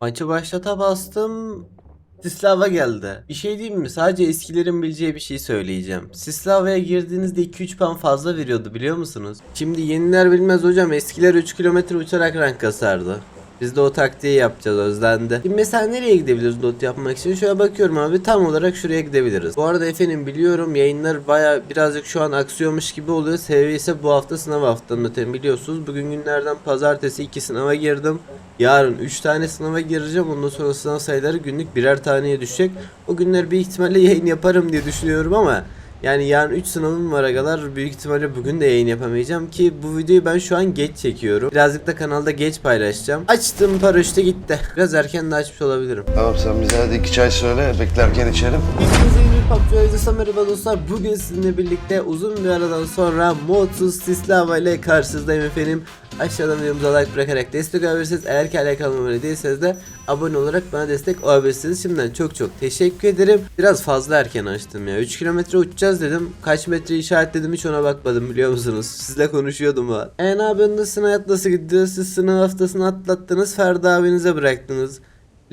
Maçı başlata bastım. Sislava geldi. Bir şey diyeyim mi? Sadece eskilerin bileceği bir şey söyleyeceğim. Sislava'ya girdiğinizde 2-3 puan fazla veriyordu biliyor musunuz? Şimdi yeniler bilmez hocam. Eskiler 3 kilometre uçarak rank kasardı. Biz de o taktiği yapacağız özlendi. Şimdi mesela nereye gidebiliriz dot yapmak için? Şöyle bakıyorum abi tam olarak şuraya gidebiliriz. Bu arada efendim biliyorum yayınlar baya birazcık şu an aksıyormuş gibi oluyor. Sebebi ise bu hafta sınav haftanın ötemi biliyorsunuz. Bugün günlerden pazartesi 2 sınava girdim. Yarın 3 tane sınava gireceğim. Ondan sonra sınav sayıları günlük birer taneye düşecek. O günler bir ihtimalle yayın yaparım diye düşünüyorum ama yani yarın 3 sınavım var agalar. Büyük ihtimalle bugün de yayın yapamayacağım ki bu videoyu ben şu an geç çekiyorum. Birazcık da kanalda geç paylaşacağım. Açtım paraşütü gitti. Biraz erken de açmış olabilirim. Tamam sen bize hadi iki çay söyle beklerken içerim. Yeni bir PUBG Oyuncusu merhaba dostlar. Bugün sizinle birlikte uzun bir aradan sonra modsuz Sislava ile karşınızdayım efendim. Aşağıdan videomuza like bırakarak destek olabilirsiniz. Eğer ki kanalıma abone değilseniz de abone olarak bana destek olabilirsiniz. Şimdiden çok çok teşekkür ederim. Biraz fazla erken açtım ya. 3 kilometre uçacağız dedim. Kaç metre işaretledim hiç ona bakmadım biliyor musunuz? Sizle konuşuyordum ha. E ne yapıyorsun? Sınav nasıl gidiyor? Siz sınav haftasını atlattınız. Ferdi abinize bıraktınız.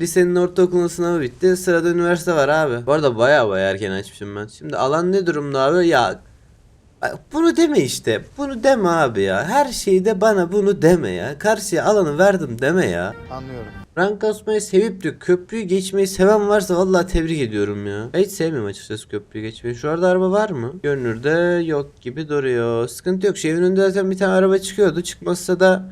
Lisenin ortaokulun sınavı bitti. Sırada üniversite var abi. Bu arada baya baya erken açmışım ben. Şimdi alan ne durumda abi? Ya bunu deme işte. Bunu deme abi ya. Her şeyde bana bunu deme ya. Karşıya alanı verdim deme ya. Anlıyorum. Rank asmayı sevip de köprüyü geçmeyi seven varsa vallahi tebrik ediyorum ya. Ben hiç sevmiyorum açıkçası köprüyü geçmeyi. Şu arada araba var mı? Görünürde yok gibi duruyor. Sıkıntı yok. Şu evin önünde zaten bir tane araba çıkıyordu. Çıkmazsa da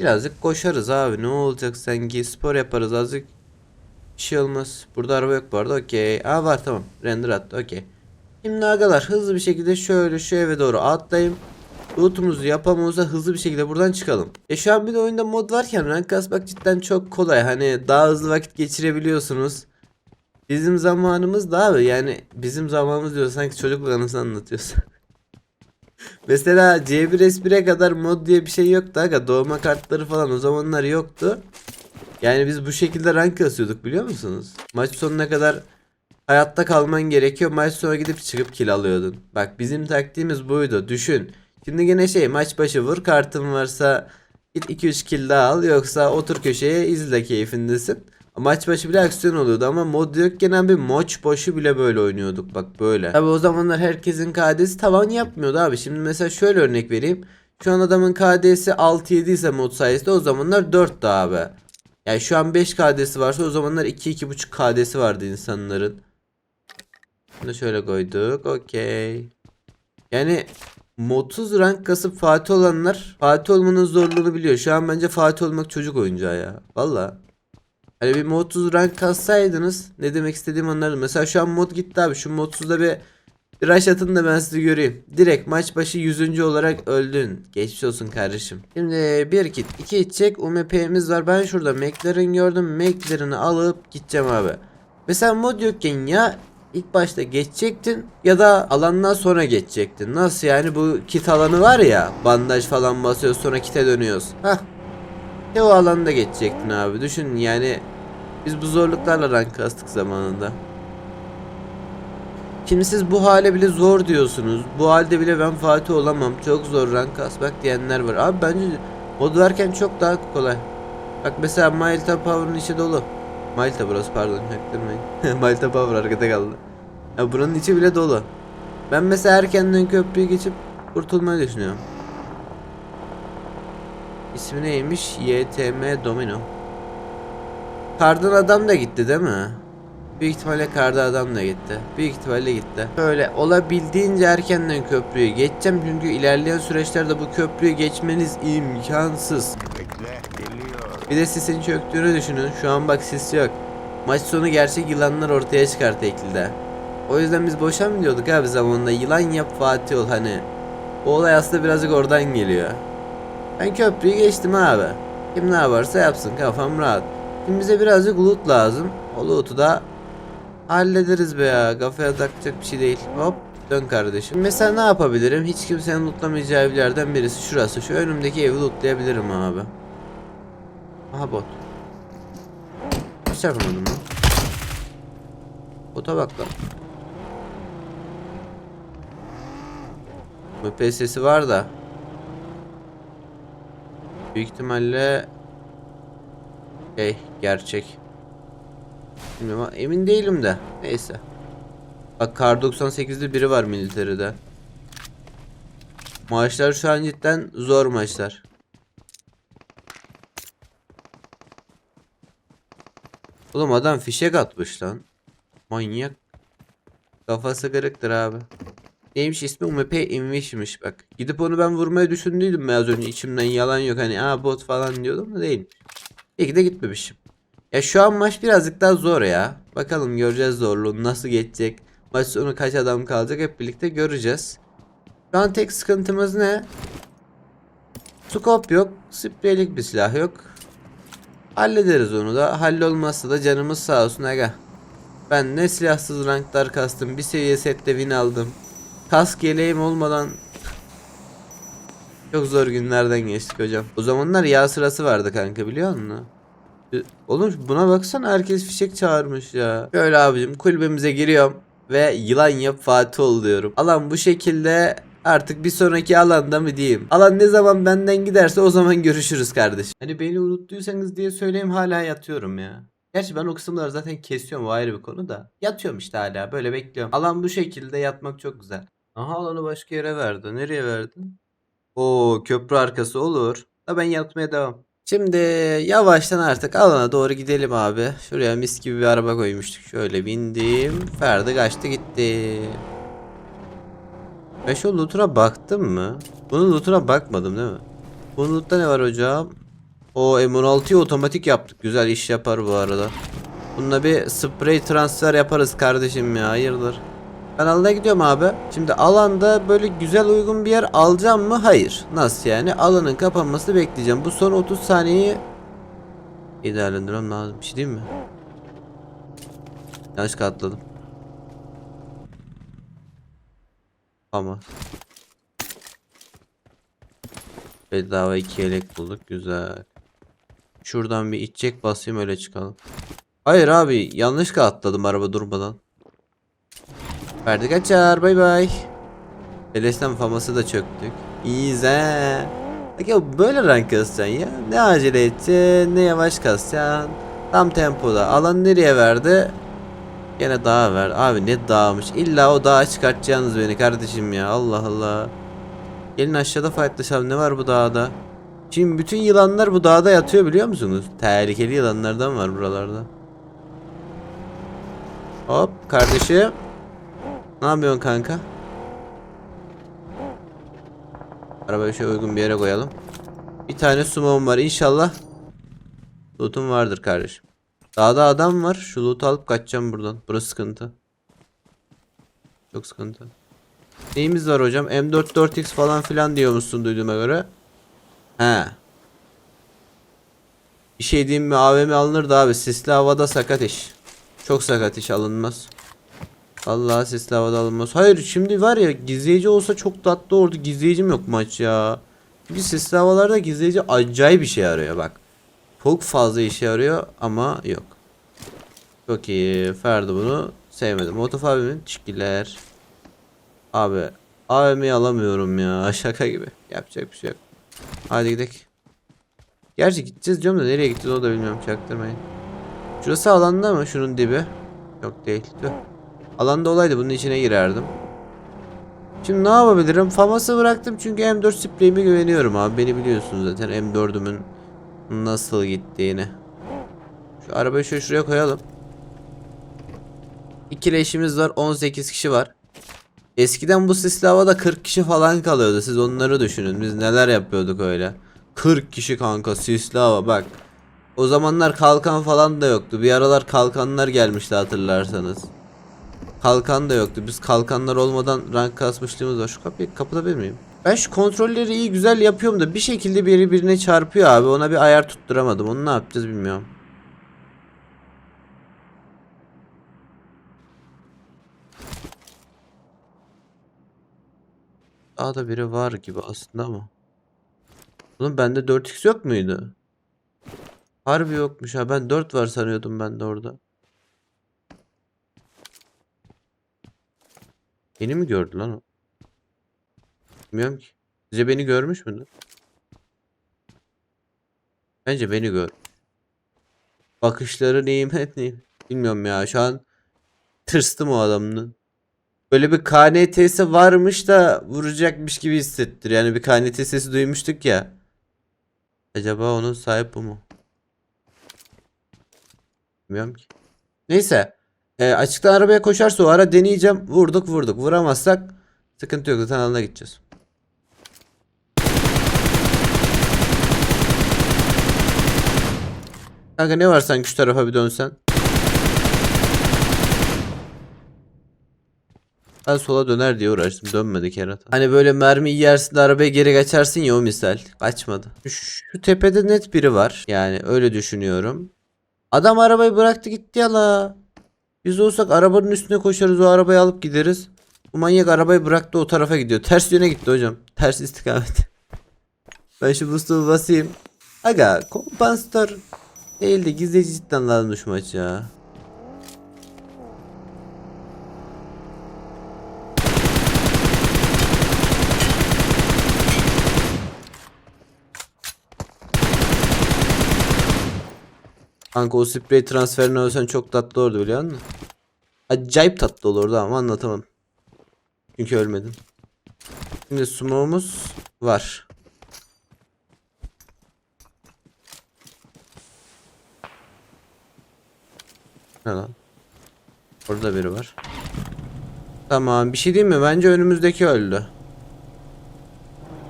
birazcık koşarız abi. Ne olacak sanki spor yaparız azıcık. Bir şey olmaz. Burada araba yok bu arada. Okey. Aa var tamam. Render attı. Okey. Şimdi agalar hızlı bir şekilde şöyle şu eve doğru atlayayım. Lootumuzu yapamıyorsa hızlı bir şekilde buradan çıkalım. E şu an bir de oyunda mod varken rank kasmak cidden çok kolay. Hani daha hızlı vakit geçirebiliyorsunuz. Bizim zamanımız da abi yani bizim zamanımız diyor sanki çocukluk anısını anlatıyorsun. Mesela C1 S1'e kadar mod diye bir şey yoktu aga doğma kartları falan o zamanlar yoktu. Yani biz bu şekilde rank kasıyorduk biliyor musunuz? Maç sonuna kadar hayatta kalman gerekiyor. Maç sonra gidip çıkıp kill alıyordun. Bak bizim taktiğimiz buydu. Düşün. Şimdi gene şey maç başı vur kartın varsa git 2-3 kill daha al yoksa otur köşeye izle keyfindesin. Maç başı bile aksiyon oluyordu ama mod yokken abi maç başı bile böyle oynuyorduk bak böyle. Tabi o zamanlar herkesin KD'si tavan yapmıyordu abi. Şimdi mesela şöyle örnek vereyim. Şu an adamın KD'si 6-7 ise mod sayesinde o zamanlar 4'tü abi. Yani şu an 5 KD'si varsa o zamanlar 2-2.5 KD'si vardı insanların. Bunu şöyle koyduk. Okey. Yani modsuz rank kasıp Fatih olanlar Fatih olmanın zorluğunu biliyor. Şu an bence Fatih olmak çocuk oyuncağı ya. Valla. Hani bir modsuz rank kassaydınız ne demek istediğimi anlardım. Mesela şu an mod gitti abi. Şu modsuzda bir rush atın da ben sizi göreyim. Direkt maç başı 100. olarak öldün. Geçmiş olsun kardeşim. Şimdi bir kit, iki içecek UMP'miz var. Ben şurada McLaren gördüm. McLaren'ı alıp gideceğim abi. Mesela mod yokken ya ilk başta geçecektin ya da alandan sonra geçecektin. Nasıl yani bu kit alanı var ya bandaj falan basıyoruz sonra kite dönüyoruz. Hah. Ya o alanda geçecektin abi. Düşün yani biz bu zorluklarla rank kastık zamanında. Şimdi siz bu hale bile zor diyorsunuz. Bu halde bile ben Fatih olamam. Çok zor rank kasmak diyenler var. Abi bence mod varken çok daha kolay. Bak mesela Malta Power'ın içi dolu. Malta burası pardon çaktırmayın. Malta Power arkada kaldı. Ya buranın içi bile dolu. Ben mesela erkenden köprüyü geçip kurtulmayı düşünüyorum. İsmi neymiş? YTM Domino. Kardan adam da gitti değil mi? Büyük ihtimalle karda adam da gitti. Büyük ihtimalle gitti. Böyle olabildiğince erkenden köprüyü geçeceğim çünkü ilerleyen süreçlerde bu köprüyü geçmeniz imkansız. Bir de sisin çöktüğünü düşünün. Şu an bak sis yok. Maç sonu gerçek yılanlar ortaya çıkar teklide. O yüzden biz boşa mı diyorduk abi zamanında yılan yap Fatih ol hani. O olay aslında birazcık oradan geliyor. Ben köprüyü geçtim abi. Kim ne yaparsa yapsın kafam rahat. Şimdi bize birazcık loot lazım. O loot'u da hallederiz be ya. Kafaya takacak bir şey değil. Hop dön kardeşim. Mesela ne yapabilirim? Hiç kimsenin lootlamayacağı bir yerden birisi şurası. Şu önümdeki evi lootlayabilirim abi. Aha bot. Hiç yapamadım lan. Bota bak lan. Bu sesi var da. Büyük ihtimalle Şey gerçek. Bilmiyorum emin değilim de. Neyse. Bak Kar 98'de biri var militeride. Maçlar şu an cidden zor maçlar. Oğlum adam fişek atmış lan. Manyak. Kafası kırıktır abi. Neymiş ismi UMP Envish'miş bak. Gidip onu ben vurmayı düşündüydüm az önce içimden yalan yok hani aa bot falan diyordum da değil. İyi de gitmemişim. Ya şu an maç birazcık daha zor ya. Bakalım göreceğiz zorluğunu nasıl geçecek. Maç sonu kaç adam kalacak hep birlikte göreceğiz. Şu an tek sıkıntımız ne? Scope yok. Spreylik bir silah yok. Hallederiz onu da. Hallolmazsa da canımız sağ olsun aga. Ben ne silahsız ranklar kastım. Bir seviye sette win aldım. Kask yeleğim olmadan çok zor günlerden geçtik hocam. O zamanlar yağ sırası vardı kanka biliyor musun? Oğlum buna baksana herkes fişek çağırmış ya. Şöyle abicim kulübemize giriyorum ve yılan yap Fatih ol diyorum. Alan bu şekilde artık bir sonraki alanda mı diyeyim. Alan ne zaman benden giderse o zaman görüşürüz kardeşim. Hani beni unuttuysanız diye söyleyeyim hala yatıyorum ya. Gerçi ben o kısımları zaten kesiyorum o ayrı bir konu da. Yatıyorum işte hala böyle bekliyorum. Alan bu şekilde yatmak çok güzel. Aha alanı başka yere verdi. Nereye verdi? Oo köprü arkası olur. Da ben yatmaya devam. Şimdi yavaştan artık alana doğru gidelim abi. Şuraya mis gibi bir araba koymuştuk. Şöyle bindim. Ferdi kaçtı gitti. Ben şu loot'una baktım mı? Bunun loot'una bakmadım değil mi? Bunun loot'ta ne var hocam? O M16'yı otomatik yaptık. Güzel iş yapar bu arada. Bununla bir sprey transfer yaparız kardeşim ya. Hayırdır? Ben alana gidiyorum abi. Şimdi alanda böyle güzel uygun bir yer alacağım mı? Hayır. Nasıl yani? Alanın kapanmasını bekleyeceğim. Bu son 30 saniyeyi ilerlendirmem lazım. Bir şey diyeyim mi? Yanlış atladım. Ama. Bedava iki yelek bulduk. Güzel. Şuradan bir içecek basayım öyle çıkalım. Hayır abi yanlış atladım araba durmadan. Verdi kaçar bay bay. Eleşten faması da çöktük. İyiyiz he. Bak ya böyle rank kasacaksın ya. Ne acele edeceksin ne yavaş kasacaksın. Tam tempoda. Alan nereye verdi? Gene dağa ver. Abi ne dağmış. İlla o dağa çıkartacaksınız beni kardeşim ya. Allah Allah. Gelin aşağıda fightlaşalım. Ne var bu dağda? Şimdi bütün yılanlar bu dağda yatıyor biliyor musunuz? Tehlikeli yılanlardan var buralarda. Hop kardeşim. Ne yapıyorsun kanka? Arabayı şöyle uygun bir yere koyalım. Bir tane sumom var inşallah. Loot'um vardır kardeşim. Dağda adam var. Şu loot'u alıp kaçacağım buradan. Burası sıkıntı. Çok sıkıntı. Neyimiz var hocam? M4 4X falan filan diyormuşsun duyduğuma göre. He. Bir şey diyeyim mi? AVM alınır da abi. Sisli havada sakat iş. Çok sakat iş alınmaz. Allah sesli havada alınmaz. Hayır şimdi var ya gizleyici olsa çok tatlı olurdu. Gizleyicim yok maç ya. Çünkü sesli havalarda gizleyici acayip bir şey arıyor bak. Çok fazla işe yarıyor ama yok. Çok iyi. Ferdi bunu sevmedim. Motof abimin çikiler. Abi AVM'yi alamıyorum ya. Şaka gibi. Yapacak bir şey yok. Hadi gidelim. Gerçi gideceğiz diyorum da nereye gideceğiz o da bilmiyorum. Çaktırmayın. Şurası alanda mı? Şunun dibi. Yok değil. Tüh. Alanda olaydı bunun içine girerdim. Şimdi ne yapabilirim? Faması bıraktım çünkü M4 spreyime güveniyorum abi. Beni biliyorsunuz zaten M4'ümün nasıl gittiğini. Şu arabayı şöyle şuraya koyalım. İki leşimiz var. 18 kişi var. Eskiden bu sisli havada 40 kişi falan kalıyordu. Siz onları düşünün. Biz neler yapıyorduk öyle. 40 kişi kanka sisli hava bak. O zamanlar kalkan falan da yoktu. Bir aralar kalkanlar gelmişti hatırlarsanız. Kalkan da yoktu. Biz kalkanlar olmadan rank kasmışlığımız var. Şu kapıyı kapatabilir miyim? Ben şu kontrolleri iyi güzel yapıyorum da bir şekilde biri birine çarpıyor abi. Ona bir ayar tutturamadım. Onu ne yapacağız bilmiyorum. Daha da biri var gibi aslında ama. Oğlum bende 4x yok muydu? Harbi yokmuş ha. Ben 4 var sanıyordum ben de orada. Beni mi gördü lan o? Bilmiyorum ki. Sizce beni görmüş müdür? Bence beni gör. Bakışları neyim neyim. Bilmiyorum ya şu an tırstım o adamın. Böyle bir KNT'si varmış da vuracakmış gibi hissettir. Yani bir KNT sesi duymuştuk ya. Acaba onun sahip bu mu? Bilmiyorum ki. Neyse. E, açıktan arabaya koşarsa o ara deneyeceğim. Vurduk vurduk. Vuramazsak sıkıntı yok. Zaten alana gideceğiz. Kanka ne var sanki şu tarafa bir dönsen. Ben sola döner diye uğraştım. Dönmedi kerata. Hani böyle mermi yersin de arabaya geri kaçarsın ya o misal. Kaçmadı. Şu tepede net biri var. Yani öyle düşünüyorum. Adam arabayı bıraktı gitti ya la. Biz olsak arabanın üstüne koşarız o arabayı alıp gideriz. Bu manyak arabayı bıraktı o tarafa gidiyor. Ters yöne gitti hocam. Ters istikamet. ben şu boost'u basayım. Aga kompansatör değil de gizleyici cidden lazım maç ya. Kanka o sprey transferini ölsen çok tatlı olurdu biliyor musun? Acayip tatlı olurdu ama anlatamam. Çünkü ölmedim. Şimdi smoke'umuz var. Ne lan? Orada biri var. Tamam bir şey diyeyim mi? Bence önümüzdeki öldü.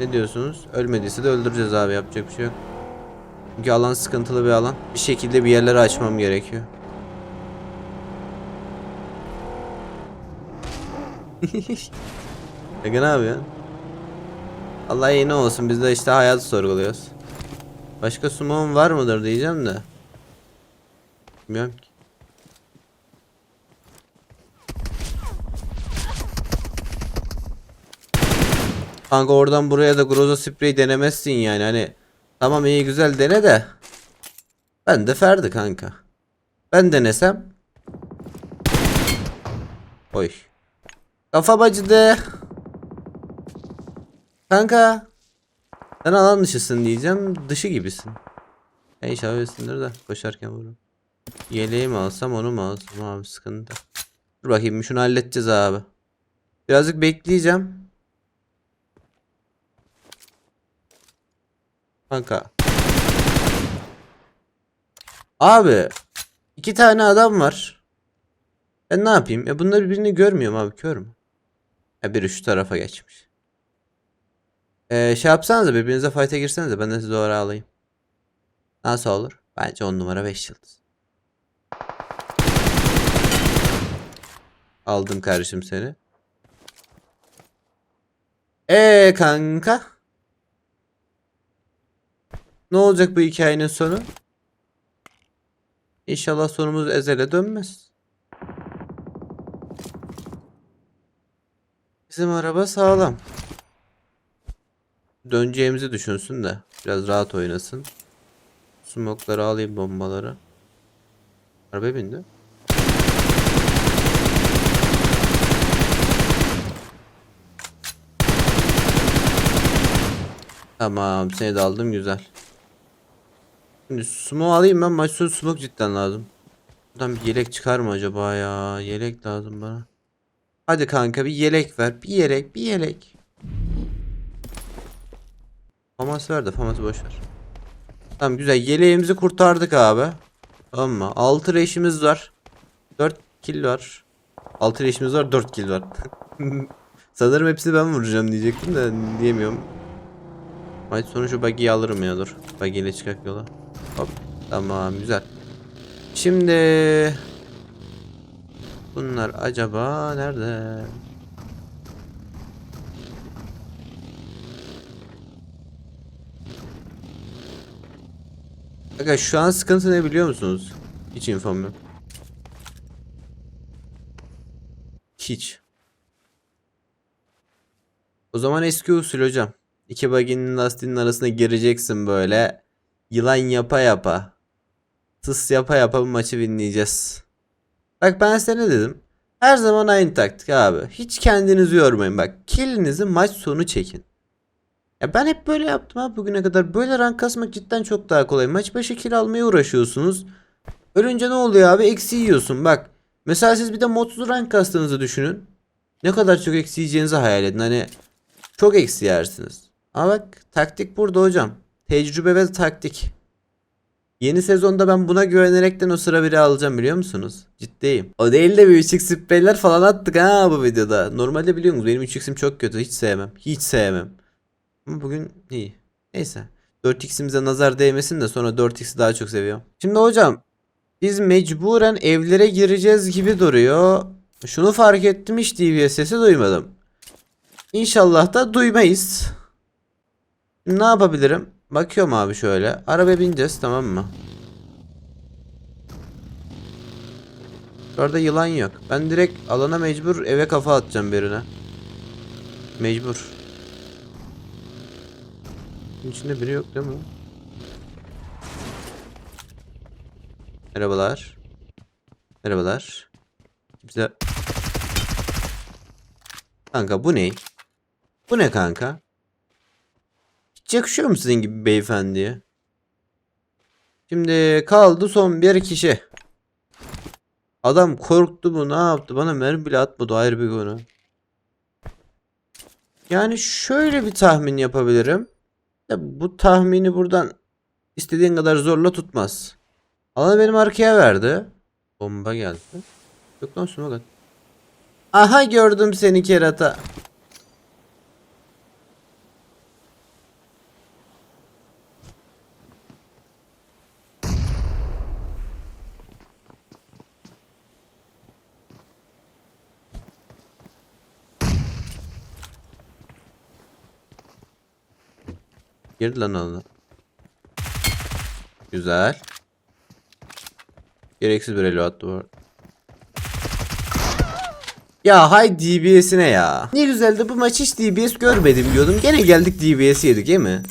Ne diyorsunuz? Ölmediyse de öldüreceğiz abi yapacak bir şey yok. Çünkü alan sıkıntılı bir alan. Bir şekilde bir yerleri açmam gerekiyor. Ege ne yapıyorsun? Allah yine olsun biz de işte hayatı sorguluyoruz. Başka sumon var mıdır diyeceğim de. Bilmiyorum ki. Kanka oradan buraya da Groza sprey denemezsin yani hani. Tamam iyi güzel dene de. Ben de Ferdi kanka. Ben denesem. Oy. Kafa acıdı. Kanka. Sen alan dışısın diyeceğim. Dışı gibisin. İnşallah öylesindir de koşarken vururum. Yeleği mi alsam onu mu alsam abi sıkıntı. Dur bakayım şunu halledeceğiz abi. Birazcık bekleyeceğim. Kanka. Abi. iki tane adam var. Ben ne yapayım? Ya bunlar birbirini görmüyorum abi kör mü? Ya biri şu tarafa geçmiş. Ee, şey yapsanıza birbirinize fight'e girsenize ben de sizi oraya alayım. Nasıl olur? Bence 10 numara 5 yıldız. Aldım kardeşim seni. Ee kanka. Ne olacak bu hikayenin sonu? İnşallah sonumuz ezele dönmez. Bizim araba sağlam. Döneceğimizi düşünsün de biraz rahat oynasın. Smokları alayım bombaları. Arabaya bindi. Tamam seni de aldım güzel. Şimdi smoke alayım ben maç sonu smoke cidden lazım. Buradan bir yelek çıkar mı acaba ya? Yelek lazım bana. Hadi kanka bir yelek ver. Bir yelek bir yelek. Famas ver de faması boş ver. Tamam güzel yeleğimizi kurtardık abi. Tamam mı? 6 reşimiz var. 4 kill var. 6 reşimiz var 4 kill var. Sanırım hepsini ben vuracağım diyecektim de diyemiyorum. Maç sonu şu buggy'yi alırım ya dur. Buggy ile çıkak yola. Hop. Tamam güzel. Şimdi bunlar acaba nerede? Aga şu an sıkıntı ne biliyor musunuz? Hiç infom yok. Hiç. O zaman eski usul hocam. İki baginin lastiğinin arasına gireceksin böyle. Yılan yapa yapa. Tıs yapa yapa bu maçı winleyeceğiz. Bak ben size ne dedim? Her zaman aynı taktik abi. Hiç kendinizi yormayın bak. Killinizi maç sonu çekin. Ya ben hep böyle yaptım abi bugüne kadar. Böyle rank kasmak cidden çok daha kolay. Maç başı kill almaya uğraşıyorsunuz. Ölünce ne oluyor abi? Eksi yiyorsun bak. Mesela siz bir de modsuz rank kastığınızı düşünün. Ne kadar çok eksi yiyeceğinizi hayal edin. Hani çok eksi yersiniz. Ama bak taktik burada hocam. Tecrübe ve taktik. Yeni sezonda ben buna güvenerekten o sıra biri alacağım biliyor musunuz? Ciddiyim. O değil de bir 3x spreyler falan attık ha bu videoda. Normalde biliyor musunuz benim 3x'im çok kötü. Hiç sevmem. Hiç sevmem. Ama bugün iyi. Neyse. 4x'imize nazar değmesin de sonra 4x'i daha çok seviyorum. Şimdi hocam biz mecburen evlere gireceğiz gibi duruyor. Şunu fark ettim hiç DBS sesi duymadım. İnşallah da duymayız. Ne yapabilirim? Bakıyorum abi şöyle. Arabaya bineceğiz tamam mı? Orada yılan yok. Ben direkt alana mecbur eve kafa atacağım birine. Mecbur. İçinde biri yok değil mi? Merhabalar. Merhabalar. Bize... Kanka bu ne? Bu ne kanka? Hiç yakışıyor mu sizin gibi beyefendiye? Şimdi kaldı son bir kişi. Adam korktu mu ne yaptı bana mermi bile atmadı ayrı bir konu. Yani şöyle bir tahmin yapabilirim. Ya bu tahmini buradan istediğin kadar zorla tutmaz. Alanı benim arkaya verdi. Bomba geldi. Yok lan. Aha gördüm seni kerata. Girdi lan alana. Güzel. Gereksiz bir elo attı bu arada. Ya hay DBS'ine ya. Ne güzeldi bu maç hiç DBS görmedim diyordum. Gene geldik DBS yedik değil mi?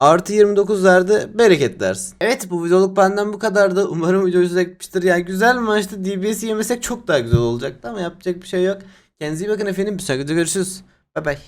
Artı 29 verdi bereket dersin. Evet bu videoluk benden bu kadardı. Umarım video hoşunuza gitmiştir. Yani güzel maçtı. DBS yemesek çok daha güzel olacaktı ama yapacak bir şey yok. Kendinize iyi bakın efendim. Bir sonraki videoda görüşürüz. Bay bay.